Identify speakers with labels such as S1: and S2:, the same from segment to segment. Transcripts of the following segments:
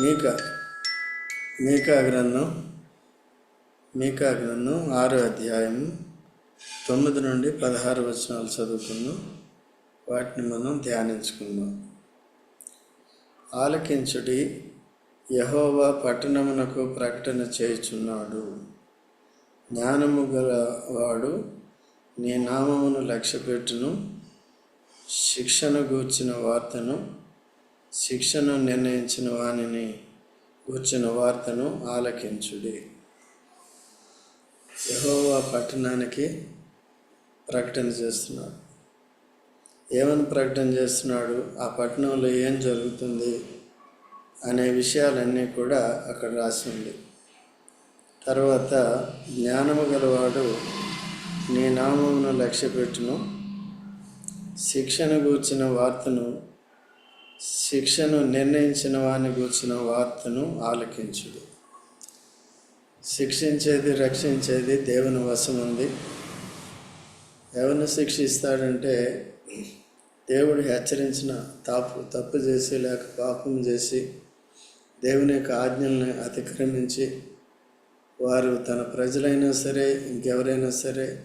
S1: మీకా మీకా గ్రంథం మీకా గ్రంథం ఆరో అధ్యాయం తొమ్మిది నుండి పదహారు వచనాలు చదువుకుందాం. వాటిని మనం ధ్యానించుకుందాం. ఆలకించుడి యహోవా పట్టణమునకు ప్రకటన చేయుచున్నాడు. జ్ఞానము గలవాడు నీ నామమును లక్ష్యపెట్టును శిక్షణ గూర్చిన వార్తను శిక్షను నిర్ణయించిన వానిని గూర్చిన వార్తను ఆలకించుడి. యహోవా పట్టణానికి ప్రకటన చేస్తున్నాడు. ఏమని ప్రకటన చేస్తున్నాడు? ఆ పట్టణంలో ఏం జరుగుతుంది? అనే విషయాలన్నీ కూడా అక్కడ రాసి ఉంది. తర్వాత జ్ఞానము గలవాడు నీ నామమును లక్ష్యపెట్టును. శిక్షణ గూర్చిన వార్తను శిక్షను నిర్ణయించిన వాని గూర్చిన వార్తను ఆలకించుడు. శిక్షించేది రక్షించేది దేవుని వశం ఉంది ఎవరిని శిక్షిస్తాడంటే దేవుడు హెచ్చరించిన తప్పు తప్పు చేసి లేక పాపం చేసి దేవుని యొక్క ఆజ్ఞల్ని అతిక్రమించి వారు తన ప్రజలైనా సరే ఇంకెవరైనా సరే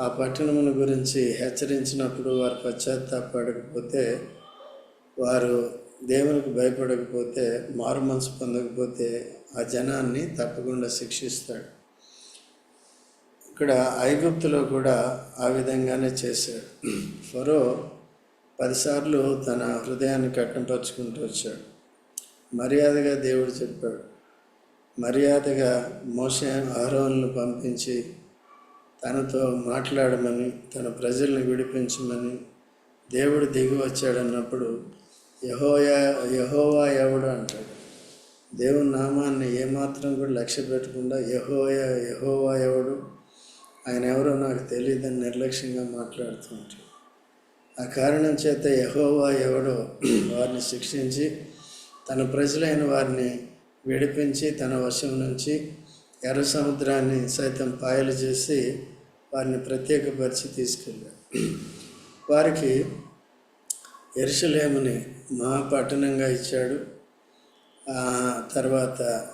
S1: ఆ పట్టణముల గురించి హెచ్చరించినప్పుడు వారు పశ్చాత్తాపడకపోతే వారు దేవునికి భయపడకపోతే మారు మనసు పొందకపోతే ఆ జనాన్ని తప్పకుండా శిక్షిస్తాడు. ఇక్కడ ఐగుప్తులో కూడా ఆ విధంగానే చేశాడు. ఫరో పదిసార్లు తన హృదయాన్ని కట్టంపరుచుకుంటూ వచ్చాడు. మర్యాదగా దేవుడు చెప్పాడు. మర్యాదగా మోసే ఆరోహణను పంపించి తనతో మాట్లాడమని తన ప్రజల్ని విడిపించమని దేవుడు దిగి వచ్చాడన్నప్పుడు యహోయా యహోవా ఎవడు అంటాడు? దేవుని నామాన్ని ఏమాత్రం కూడా లక్ష్య పెట్టకుండా యహోయా యహోవా ఎవడు? ఆయన ఎవరో నాకు తెలియదని నిర్లక్ష్యంగా మాట్లాడుతూ ఉంటాడు. ఆ కారణం చేత యహోవా ఎవడో వారిని శిక్షించి తన ప్రజలైన వారిని విడిపించి తన వశం నుంచి ఎర్ర సముద్రాన్ని సైతం పాయలు చేసి వారిని ప్రత్యేకపరిచి తీసుకెళ్ళాడు. వారికి ఎరుసలేముని మహాపట్టణంగా ఇచ్చాడు. తర్వాత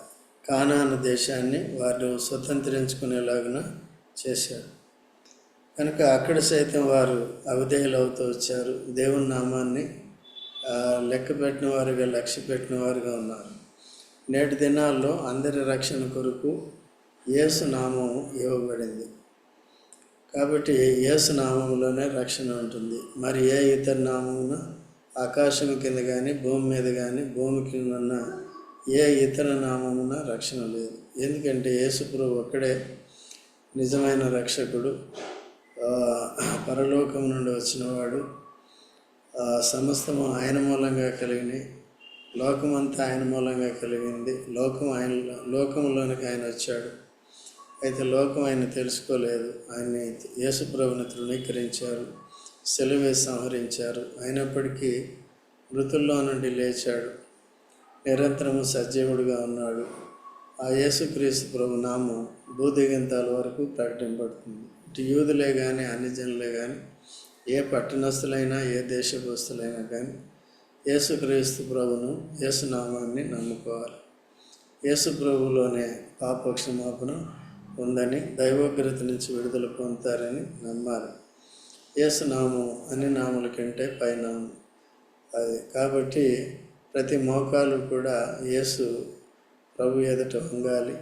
S1: కానాను దేశాన్ని వారు స్వతంత్రించుకునేలాగున చేశాడు కనుక అక్కడ సైతం వారు అవిధేయులు అవుతూ వచ్చారు. దేవుని నామాన్ని లెక్క పెట్టిన వారుగా లక్ష్య పెట్టిన వారుగా ఉన్నారు. నేటి దినాల్లో అందరి రక్షణ కొరకు యేసు నామం ఇవ్వబడింది. కాబట్టి యేసు నామంలోనే రక్షణ ఉంటుంది. మరి ఏ ఇతర నామమున? ఆకాశం కింద కానీ భూమి మీద కానీ భూమి కింద ఉన్న ఏ ఇతర నామమున రక్షణ లేదు. ఎందుకంటే యేసుప్రభు ఒక్కడే నిజమైన రక్షకుడు. పరలోకం నుండి వచ్చినవాడు. సమస్తము ఆయన మూలంగా కలిగినాయి లోకమంతా ఆయన మూలంగా కలిగింది. లోకం ఆయన లోకంలోనికి ఆయన వచ్చాడు. అయితే లోకం ఆయన తెలుసుకోలేదు. ఆయన్ని యేసుప్రభుని తృణీకరించారు. సెలవే సంహరించారు. అయినప్పటికీ మృతుల్లో నుండి లేచాడు. నిరంతరము సజీవుడిగా ఉన్నాడు. ఆ యేసుక్రీస్తు ప్రభు నామం భూదిగంతాల వరకు ప్రకటింపబడుతుంది. ఇటు యూదులే కానీ అన్ని జనులే కానీ ఏ పట్టణస్థులైనా ఏ దేశభస్తులైనా కానీ యేసుక్రీస్తు ప్రభును యేసునామాన్ని నమ్ముకోవాలి. యేసు ప్రభులోనే పాపక్షమాపణ ఉందని దైవోగ్రత నుంచి విడుదల పొందుతారని నమ్మాలి. యేసునామం అన్ని నాముల కంటే పైనామం అది కాబట్టి ప్రతి మోకాలు కూడా యేసు ప్రభు ఎదుట ఉంగాలి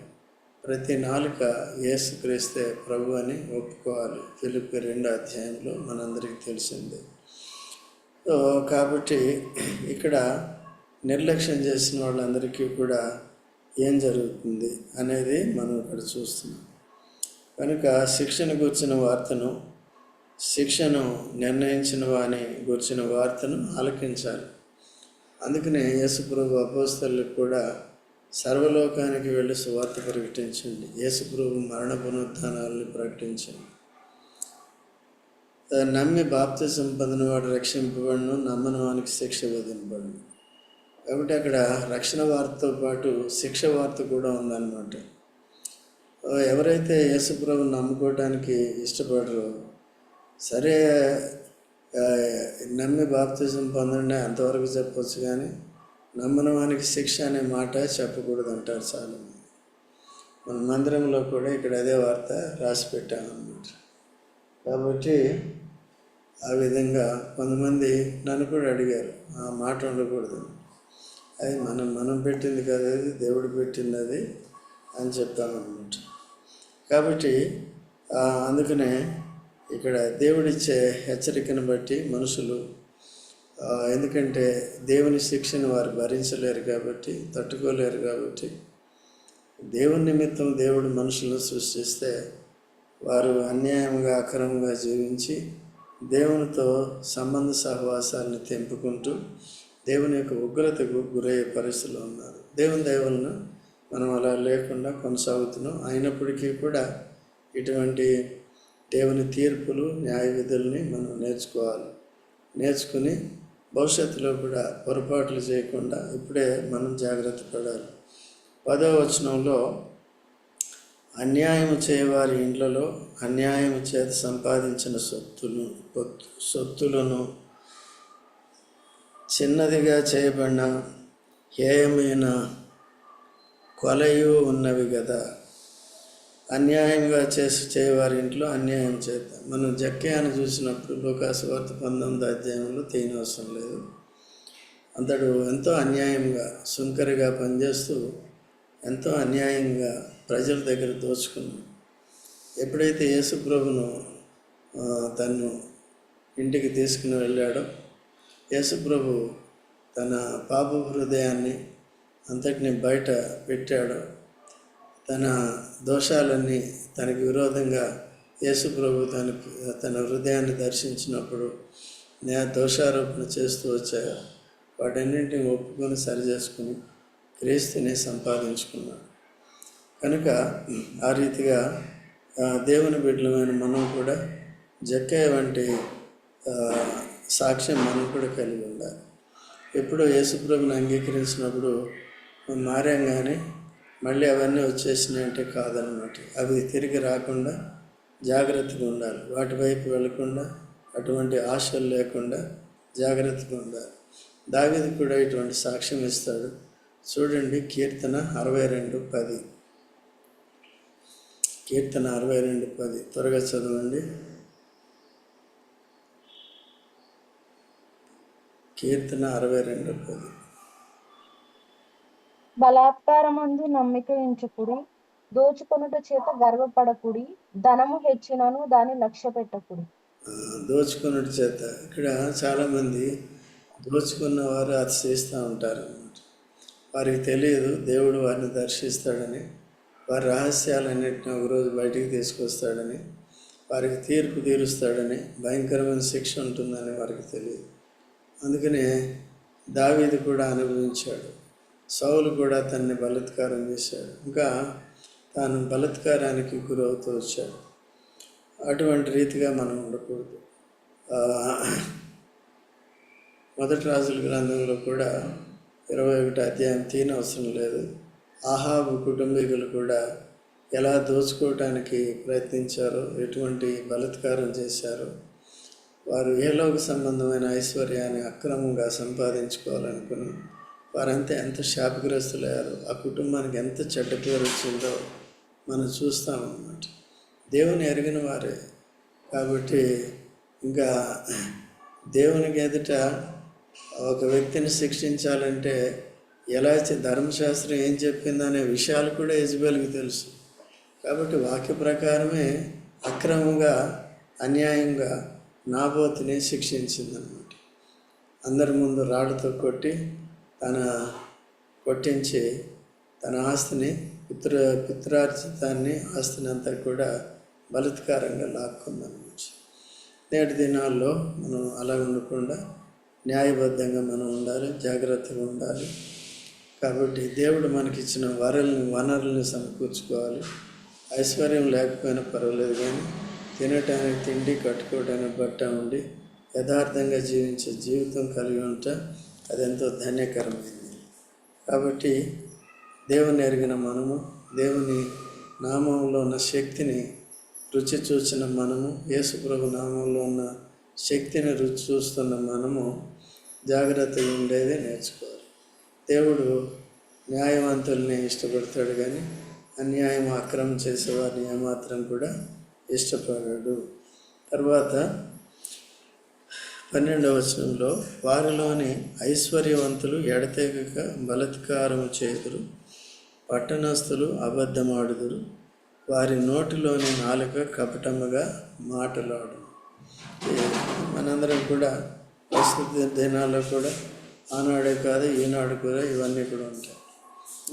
S1: ప్రతి నాలుక యేసు క్రీస్తే ప్రభు అని ఒప్పుకోవాలి. తెలుపు రెండో అధ్యాయంలో మనందరికీ తెలిసిందే. సో కాబట్టి ఇక్కడ నిర్లక్ష్యం చేసిన వాళ్ళందరికీ కూడా ఏం జరుగుతుంది అనేది మనం ఇక్కడ చూస్తున్నాం. కనుక శిక్షణ గుర్చిన వార్తను శిక్షను నిర్ణయించిన వాని గుర్చిన వార్తను ఆలకించాలి. అందుకనే యేసుప్రభు అపోస్తలకు కూడా సర్వలోకానికి వెళ్ళి సువార్త ప్రకటించండి. యేసుప్రభు మరణ పునరుద్ధానాలను ప్రకటించండి. నమ్మి బాప్తి సంపదన వాడు రక్షింపబడును నమ్మని వానికి శిక్ష విధింపబడును. కాబట్టి అక్కడ రక్షణ వార్తతో పాటు శిక్ష వార్త కూడా ఉందన్నమాట. ఎవరైతే యేసుప్రభు నమ్ముకోవడానికి ఇష్టపడరో సరే నమ్మి బాప్తిజం పొందండి అంతవరకు చెప్పొచ్చు కానీ నమ్మిన వానికి శిక్ష అనే మాట చెప్పకూడదు అంటారు చాలా మంది మన మందిరంలో కూడా ఇక్కడ అదే వార్త రాసి పెట్టామన్నమాట కాబట్టి ఆ విధంగా కొంతమంది నన్ను కూడా అడిగారు ఆ మాట ఉండకూడదు. అది మనం మనం పెట్టింది కదా అది దేవుడు పెట్టింది అది అని చెప్తామన్నమాట కాబట్టి అందుకనే ఇక్కడ దేవుడిచ్చే హెచ్చరికను బట్టి మనుషులు ఎందుకంటే దేవుని శిక్షను వారు భరించలేరు కాబట్టి తట్టుకోలేరు కాబట్టి దేవుని నిమిత్తం దేవుడు మనుషులను సృష్టిస్తే వారు అన్యాయంగా అక్రమంగా జీవించి దేవునితో సంబంధ సహవాసాలను తెంపుకుంటూ దేవుని యొక్క ఉగ్రతకు గురయ్యే పరిస్థితిలో ఉన్నారు. దేవుని దయవలన మనం అలా లేకుండా కొనసాగుతున్నాం. అయినప్పటికీ కూడా ఇటువంటి దేవుని తీర్పులు న్యాయ విధుల్ని మనం నేర్చుకోవాలి. నేర్చుకుని భవిష్యత్తులో కూడా పొరపాట్లు చేయకుండా ఇప్పుడే మనం జాగ్రత్త పడాలి. పదవ వచనంలో అన్యాయం చేయవారి ఇండ్లలో అన్యాయం చేత సంపాదించిన సొత్తును సొత్తులను చిన్నదిగా చేయబడిన హేయమైన కొలయు ఉన్నవి కదా అన్యాయంగా చేసి చేయవారి ఇంట్లో అన్యాయం చేద్దాం మనం జక్యాన్ని చూసినప్పుడు లోకాసువార్త పంతొమ్మిది అధ్యాయంలో తీయనవసరం లేదు. అతడు ఎంతో అన్యాయంగా సుంకరిగా పనిచేస్తూ ఎంతో అన్యాయంగా ప్రజల దగ్గర దోచుకున్నాడు. ఎప్పుడైతే యేసుప్రభును తను ఇంటికి తీసుకుని వెళ్ళాడో యేసుప్రభు తన పాప హృదయాన్ని అంతటిని బయట పెట్టాడు. తన దోషాలన్నీ తనకి విరోధంగా యేసుప్రభు తనకి తన హృదయాన్ని దర్శించినప్పుడు నేను దోషారోపణ చేస్తూ వచ్చాయో? వాటన్నింటిని ఒప్పుకొని సరిచేసుకుని క్రీస్తుని సంపాదించుకున్నాడు. కనుక ఆ రీతిగా దేవుని బిడ్డలమైన మనం కూడా జక్కయ్య వంటి సాక్ష్యం మనం కూడా కలిగి ఉండాలి. ఎప్పుడో యేసుప్రభుని అంగీకరించినప్పుడు మనం మారాం కానీ మళ్ళీ అవన్నీ వచ్చేసినాయంటే కాదనమాట అవి తిరిగి రాకుండా జాగ్రత్తగా ఉండాలి. వాటి వైపు వెళ్ళకుండా అటువంటి ఆశలు లేకుండా జాగ్రత్తగా ఉండాలి. దావిది కూడా ఇటువంటి సాక్ష్యం ఇస్తాడు. చూడండి కీర్తన అరవై రెండు పది. కీర్తన అరవై రెండు పది. త్వరగా చదవండి. కీర్తన అరవై రెండు పది.
S2: బలాత్కారమందు నమ్మిక ఉంచుకుడి దోచుకొనుట చేత గర్వపడకుడి ధనము హెచ్చినను దాన్ని లక్ష్య పెట్టకుడి.
S1: దోచుకున్నట్టు చేత ఇక్కడ చాలామంది దోచుకున్న వారు అతిశయిస్తూ ఉంటారు అన్నమాట వారికి తెలియదు దేవుడు వారిని దర్శిస్తాడని వారి రహస్యాలన్నింటినీ ఒకరోజు బయటికి తీసుకొస్తాడని వారికి తీర్పు తీరుస్తాడని భయంకరమైన శిక్ష ఉంటుందని వారికి తెలియదు. అందుకనే దావీది కూడా అనుభవించాడు. సౌలు కూడా తనని బలాత్కారం చేశాడు. ఇంకా తాను గురి గురవుతూ వచ్చాడు. అటువంటి రీతిగా మనం ఉండకూడదు. మొదటి రాజుల గ్రంథంలో కూడా ఇరవై ఒకటి అధ్యాయం తీన అవసరం లేదు. ఆహాబు కుటుంబీకులు కూడా ఎలా దోచుకోవటానికి ప్రయత్నించారో ఎటువంటి బలాత్కారం చేశారో వారు ఏలోక సంబంధమైన ఐశ్వర్యాన్ని అక్రమంగా సంపాదించుకోవాలనుకుని వారంతా ఎంత శాపగ్రస్తులయ్యారో ఆ కుటుంబానికి ఎంత చెడ్డ పేరు వచ్చిందో మనం చూస్తామన్నమాట దేవుని ఎరిగిన వారే. కాబట్టి ఇంకా దేవునికి ఎదుట ఒక వ్యక్తిని శిక్షించాలంటే ఎలా అయితే ధర్మశాస్త్రం ఏం చెప్పిందనే విషయాలు కూడా యజ్బేల్కి తెలుసు. కాబట్టి వాక్య ప్రకారమే అక్రమంగా అన్యాయంగా నాబోతుని శిక్షించిందనమాట అందరి ముందు రాడుతో కొట్టి తన కొట్టించి తన ఆస్తిని పుత్ర పిత్రార్జితాన్ని ఆస్తిని అంతా కూడా బలత్కారంగా లాక్కుందనమాట నేటి దినాల్లో మనం అలా ఉండకుండా న్యాయబద్ధంగా మనం ఉండాలి జాగ్రత్తగా ఉండాలి. కాబట్టి దేవుడు మనకిచ్చిన వరల్ని వనరుల్ని సమకూర్చుకోవాలి. ఐశ్వర్యం లేకపోయినా పర్వాలేదు కానీ తినటానికి తిండి కట్టుకోవడానికి బట్ట ఉండి యథార్థంగా జీవించే జీవితం కలిగి ఉంట. అదెంతో ధన్యకరమైంది. కాబట్టి దేవుని ఎరిగిన మనము దేవుని నామంలో ఉన్న శక్తిని రుచి చూసిన మనము యేసుప్రభు నామంలో ఉన్న శక్తిని రుచి చూస్తున్న మనము జాగ్రత్తగా ఉండేది నేర్చుకోవాలి. దేవుడు న్యాయవంతుల్ని ఇష్టపడతాడు కానీ అన్యాయం అక్రమం చేసేవారిని ఏమాత్రం కూడా ఇష్టపడాడు. తర్వాత పన్నెండవ వచనంలో వారిలోని ఐశ్వర్యవంతులు ఎడతెగక బలత్కారము చేదురు పట్టణస్థులు అబద్ధమాడుదురు వారి నోటిలోని నాలుక కపటముగా మాటలాడు మనందరం కూడా ప్రస్తుత దినాల్లో కూడా ఆనాడే కాదు ఈనాడు కూడా ఇవన్నీ కూడా ఉంటాయి.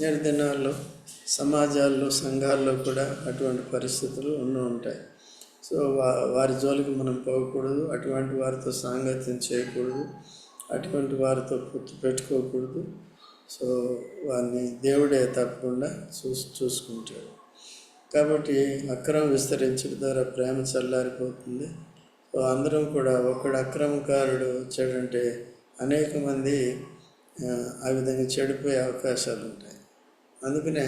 S1: నేటి దినాల్లో సమాజాల్లో సంఘాల్లో కూడా అటువంటి పరిస్థితులు ఉండి ఉంటాయి. సో వా వారి జోలికి మనం పోకూడదు అటువంటి వారితో సాంగత్యం చేయకూడదు అటువంటి వారితో పొత్తు పెట్టుకోకూడదు. సో వారిని దేవుడే తప్పకుండా చూసి చూసుకుంటాడు. కాబట్టి అక్రమం విస్తరించడం ద్వారా ప్రేమ చల్లారిపోతుంది. సో అందరం కూడా ఒకడు అక్రమకారుడు వచ్చాడంటే అనేక మంది ఆ, విధంగా చెడిపోయే అవకాశాలు ఉంటాయి అందుకనే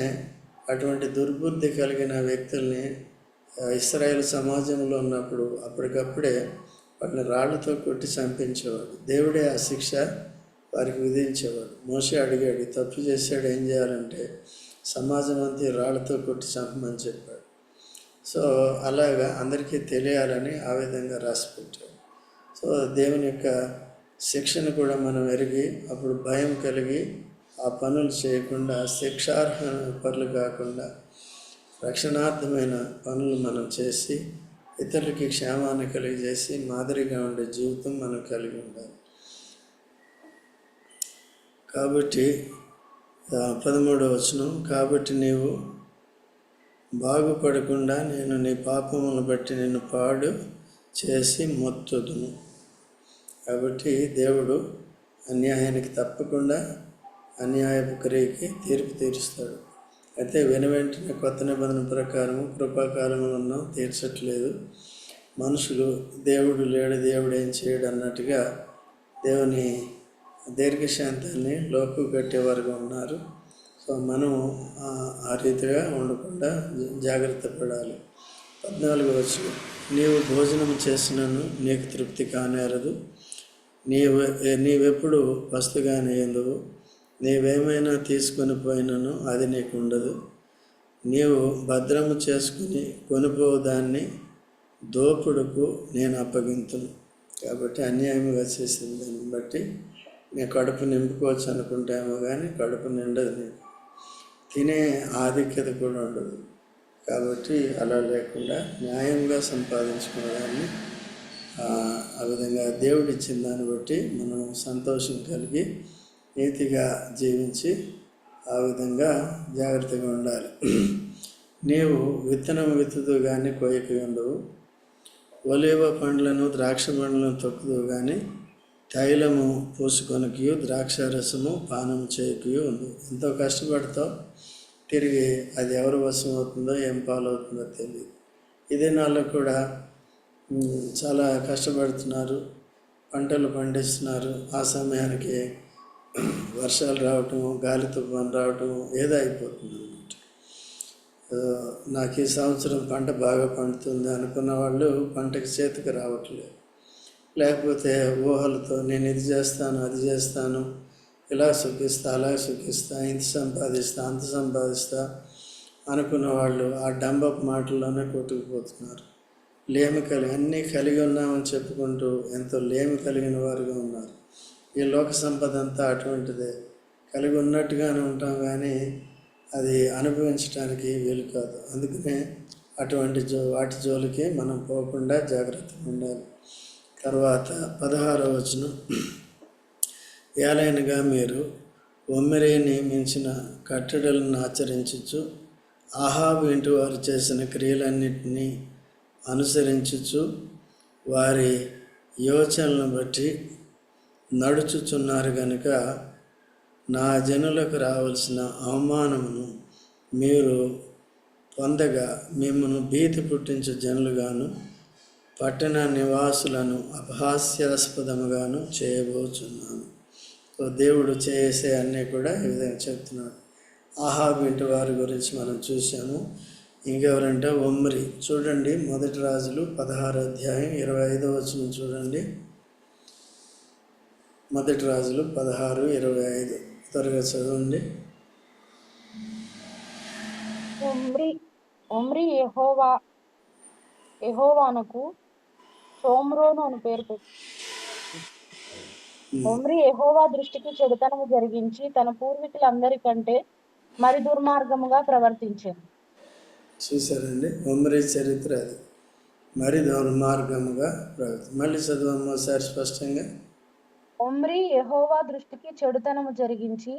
S1: అటువంటి దుర్బుద్ధి కలిగిన వ్యక్తుల్ని ఇస్రాయేల్ సమాజంలో ఉన్నప్పుడు అప్పటికప్పుడే వాళ్ళని రాళ్ళతో కొట్టి చంపించేవాడు. దేవుడే ఆ శిక్ష వారికి విధించేవాడు. మోసే అడిగాడు తప్పు చేశాడు ఏం చేయాలంటే సమాజం అంతా రాళ్ళతో కొట్టి చంపమని చెప్పాడు. సో అలాగా అందరికీ తెలియాలని ఆ విధంగా రాసి పెట్టాడు సో దేవుని యొక్క శిక్షను కూడా మనం ఎరిగి అప్పుడు భయం కలిగి ఆ పనులు చేయకుండా శిక్షార్హ పనులు కాకుండా రక్షణార్థమైన పనులు మనం చేసి ఇతరులకి క్షేమాన్ని కలిగజేసి మాదిరిగా ఉండే జీవితం మనం కలిగి ఉండాలి. కాబట్టి పదమూడవ వచనం కాబట్టి నీవు బాగుపడకుండా నేను నీ పాపమును బట్టి నిన్ను పాడు చేసి మొత్తుదును. కాబట్టి దేవుడు అన్యాయానికి తప్పకుండా అన్యాయపు క్రియకి తీర్పు తీరుస్తాడు. అయితే వెను వెంటనే కొత్త నిబంధన ప్రకారం కృపాకాలంలో ఉన్నాం తీర్చట్లేదు. మనుషులు దేవుడు లేడు దేవుడు ఏం చేయడు అన్నట్టుగా దేవుని దీర్ఘశాంతాన్ని లోపు కట్టేవారుగా ఉన్నారు. సో మనం ఆ- రీతిగా ఉండకుండా జా- జాగ్రత్త పడాలి. పద్నాలుగు వచ్చి నీవు భోజనం చేసినను నీకు తృప్తి కానేరదు. నీవు నీవెప్పుడు వస్తుగానే ఎందువు నీవేమైనా తీసుకొని పోయినను అది నీకు ఉండదు నీవు భద్రము చేసుకుని కొనుపోవు దోపుడుకు నేను అప్పగింతును. కాబట్టి అన్యాయంగా చేసిన దాన్ని బట్టి నీ కడుపు నింపుకోవచ్చు అనుకుంటామో కానీ కడుపు నిండదు నీకు. తినే ఆధిక్యత కూడా ఉండదు. కాబట్టి అలా లేకుండా న్యాయంగా సంపాదించుకునే దాన్ని ఆ విధంగా దేవుడిచ్చిన దాన్ని బట్టి మనం సంతోషం కలిగి నీతిగా జీవించి ఆ విధంగా జాగ్రత్తగా ఉండాలి. నీవు విత్తనం విత్తుదు కానీ కోయక ఉండవు. ఒలివ పండ్లను ద్రాక్ష పండ్లను తొక్కుదు కానీ తైలము పూసుకొనకి ద్రాక్ష రసము పానం చేయకి ఉంది ఎంతో కష్టపడతావు తిరిగి అది ఎవరి వశం అవుతుందో ఏం పాలవుతుందో తెలియదు ఇదే నాళ్ళు కూడా చాలా కష్టపడుతున్నారు పంటలు పండిస్తున్నారు. ఆ సమయానికి వర్షాలు రావటం గాలి తుఫాను రావటం ఏదో అయిపోతుంది అన్నమాట. నాకు ఈ సంవత్సరం పంట బాగా పండుతుంది అనుకున్న వాళ్ళు పంటకి చేతికి రావట్లేదు. లేకపోతే ఊహలతో నేను ఇది చేస్తాను అది చేస్తాను ఇలా సుఖిస్తా అలా సుఖిస్తా ఇంత సంపాదిస్తా అంత సంపాదిస్తా అనుకున్న వాళ్ళు ఆ డంబప్ మాటల్లోనే కొట్టుకుపోతున్నారు. లేమి కలిగి అన్నీ కలిగి ఉన్నామని చెప్పుకుంటూ ఎంతో లేమి కలిగిన వారుగా ఉన్నారు. ఈ లోక సంపద అంతా అటువంటిదే. కలిగి ఉన్నట్టుగానే ఉంటాం కానీ అది అనుభవించడానికి వీలు కాదు. అందుకనే అటువంటి జో వాటి జోలికి మనం పోకుండా జాగ్రత్తగా ఉండాలి. తర్వాత పదహారవ వచనం. ఏలైనగా మీరు ఒమ్మెరేని మించిన కట్టడలను ఆచరించచ్చు ఆహాబు ఇంటి వారు చేసిన క్రియలన్నింటినీ అనుసరించచ్చు వారి యోచనలను బట్టి నడుచుచున్నారు గనుక నా జనులకు రావాల్సిన అవమానమును మీరు పొందగా మిమ్మను భీతి పుట్టించు జనులుగాను పట్టణ నివాసులను అపహాస్యాస్పదముగాను చేయబోచున్నాను. దేవుడు చేసే అన్నీ కూడా ఈ విధంగా చెప్తున్నాడు. ఆహాబ్ ఇంటి వారి గురించి మనం చూసాము ఇంకెవరంటే ఒమ్రి. చూడండి మొదటి రాజులు పదహారు అధ్యాయం ఇరవై ఐదో వచ్చిన చూడండి. మొదటి రాజులు పదహారు ఇరవై ఐదు. త్వరగా చదవండి.
S2: ఒమ్రి ఒమ్రి యెహోవా యెహోవానకు షోమ్రోను అని పేరు పెట్టి ఒమ్రి యెహోవా దృష్టికి చెడుతనము జరిగించి తన పూర్వీకులందరికంటే మరి దుర్మార్గముగా ప్రవర్తించాను
S1: చూసారండి ఉమ్మరి చరిత్ర అది. మరి దుర్మార్గముగా ప్రవర్తి మళ్ళీ ఒకసారి స్పష్టంగా.
S2: ఒమ్రి యహోవా దృష్టికి చెడుతనము జరిగించి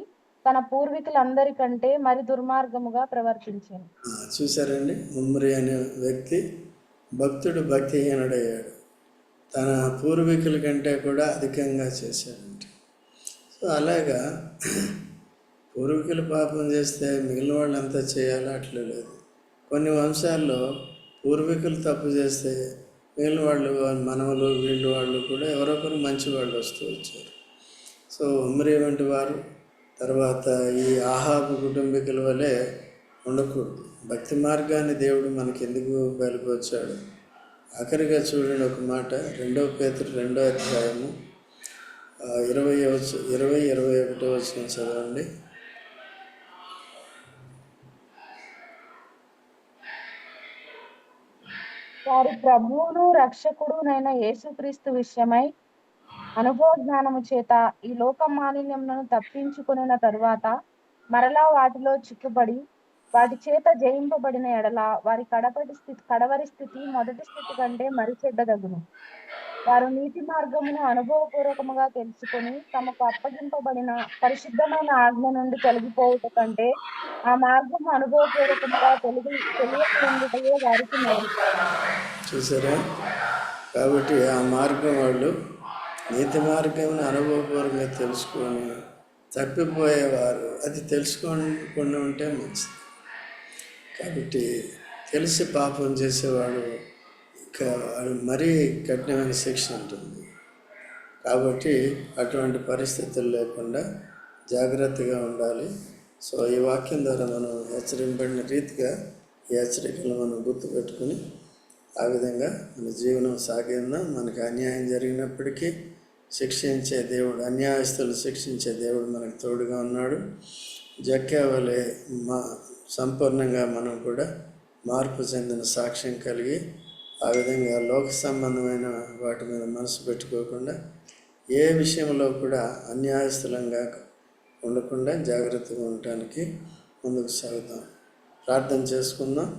S2: తన పూర్వీకులందరికంటే మరి దుర్మార్గముగా
S1: ప్రవర్తించింది చూసారండి ఉమ్రి అనే వ్యక్తి భక్తుడు భక్తిహీనుడయ్యాడు. తన పూర్వీకుల కంటే కూడా అధికంగా చేశాడంట సో అలాగా పూర్వీకులు పాపం చేస్తే మిగిలిన వాళ్ళంతా చేయాలా? అట్లా లేదు. కొన్ని వంశాల్లో పూర్వీకులు తప్పు చేస్తే వీళ్ళు వాళ్ళు మనవలు వీళ్ళు వాళ్ళు కూడా ఎవరొకరు మంచి వాళ్ళు వస్తూ వచ్చారు. సో ఉమ్మరి వంటి వారు తర్వాత ఈ ఆహాబు కుటుంబీకుల వలె ఉండకూడదు. భక్తి మార్గాన్ని దేవుడు మనకి ఎందుకు బయలుపరిచాడు? ఆఖరిగా చూడండి ఒక మాట రెండవ పేతుడు రెండో అధ్యాయము ఇరవై ఇరవై ఇరవై ఒకటో వచ్చిన చదవండి.
S2: వారి ప్రభువును రక్షకుడునైన యేసుక్రీస్తు విషయమై అనుభవ జ్ఞానము చేత ఈ లోక మాలిన్యములను తప్పించుకొనిన తరువాత మరలా వాటిలో చిక్కుబడి వాటి చేత జయింపబడిన ఎడల వారి కడపటి స్థితి కడవరి స్థితి మొదటి స్థితి కంటే మరి చెడ్డదగును వారు నీతి మార్గమును అనుభవపూర్వకముగా తెలుసుకొని తమకు అప్పగింపబడిన పరిశుద్ధమైన ఆజ్ఞ నుండి తొలగిపోవుట కంటే ఆ మార్గం అనుభవపూర్వకముగా తెలియ తెలియకుండాయే వారికి మేలు.
S1: చూసారా? కాబట్టి ఆ మార్గం వాళ్ళు నీతి మార్గం అనుభవపూర్వకంగా తెలుసుకొని తప్పిపోయేవారు. అది తెలుసుకోకుండా ఉంటే మంచిది. కాబట్టి తెలిసి పాపం చేసేవాడు మరీ కఠినమైన శిక్ష ఉంటుంది. కాబట్టి అటువంటి పరిస్థితులు లేకుండా జాగ్రత్తగా ఉండాలి. సో ఈ వాక్యం ద్వారా మనం హెచ్చరింపడిన రీతిగా ఈ హెచ్చరికలు మనం గుర్తుపెట్టుకుని ఆ విధంగా మన జీవనం సాగిందా మనకు అన్యాయం జరిగినప్పటికీ శిక్షించే దేవుడు అన్యాయస్తులు శిక్షించే దేవుడు మనకు తోడుగా ఉన్నాడు. జక్కేవలే మా సంపూర్ణంగా మనం కూడా మార్పు చెందిన సాక్ష్యం కలిగి ఆ విధంగా లోక సంబంధమైన వాటి మీద మనసు పెట్టుకోకుండా ఏ విషయంలో కూడా అన్యాయస్థలంగా ఉండకుండా జాగ్రత్తగా ఉండటానికి ముందుకు సాగుతాం ప్రార్థన చేసుకుందాం.